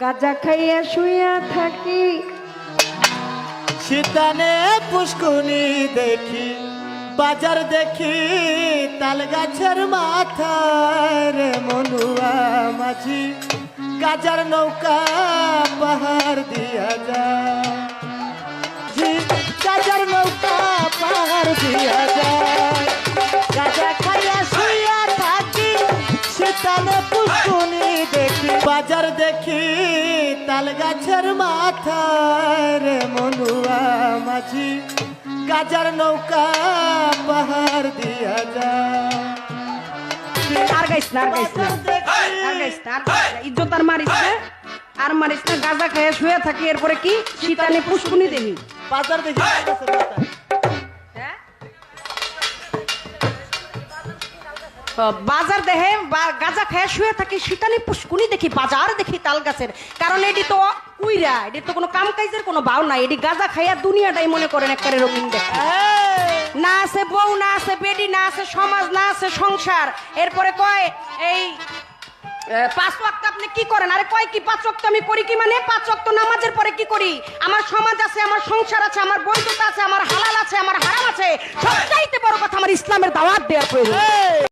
গাজা খাইয়া শুইয়া থাকি। শীতানে পুষ্কুনি দেখি, বাজার দেখি তাল গাছের মাথায় রে মনুয়া মাঝি। গাজার নৌকা পাহাড় দিয়া যায়। গাজার নৌকা পাহাড় দিয়া যায়। গাজা খাইয়া শুইয়া থাকি, শীতানে পুষ্কুনি দেখি বাজার দেখি তাল গাছের মাথায় রে মনুয়া মাঝি। গাজার নৌকা পাহাড় দিয়া যায়। আর গাইস না আর গাইস না। আর গাইস না আর ইজ্জত আর মারিস না। আর মারিস না গাজা খাইয়া শুয়ে থাকি। এরপরে কি? শীতানে পুষ্কুনি দেবি। বাজার দেখি। বাজার দেহে গাজা খায় শুয়ে থাকি শীতানি পুষ্কুনি দেখি বাজার দেখি তাল গাছের। কারণ এটি তো উইরা এটি তো কোনো কাম কাজের কোনো ভাও নাই এটি গাজা খাইয়া দুনিয়াটাই মনে করেন একবারে রঙিন দেখে না আছে বউ না আছে বেডি না আছে সমাজ না আছে সংসার। এরপরে কয় এই পাঁচ ওয়াক্ত আপনি কি করেন? আরে কয় কি পাঁচ ওয়াক্ত আমি করি কি মানে? পাঁচ ওয়াক্ত নামাজের পরে কি করি? আমার সমাজ আছে আমার সংসার আছে আমার বৈধতা আছে আমার হালাল আছে আমার হারাম আছে। সবচাইতে বড় কথা আমার ইসলামের দাওয়াত দেওয়ার প্রয়োজন।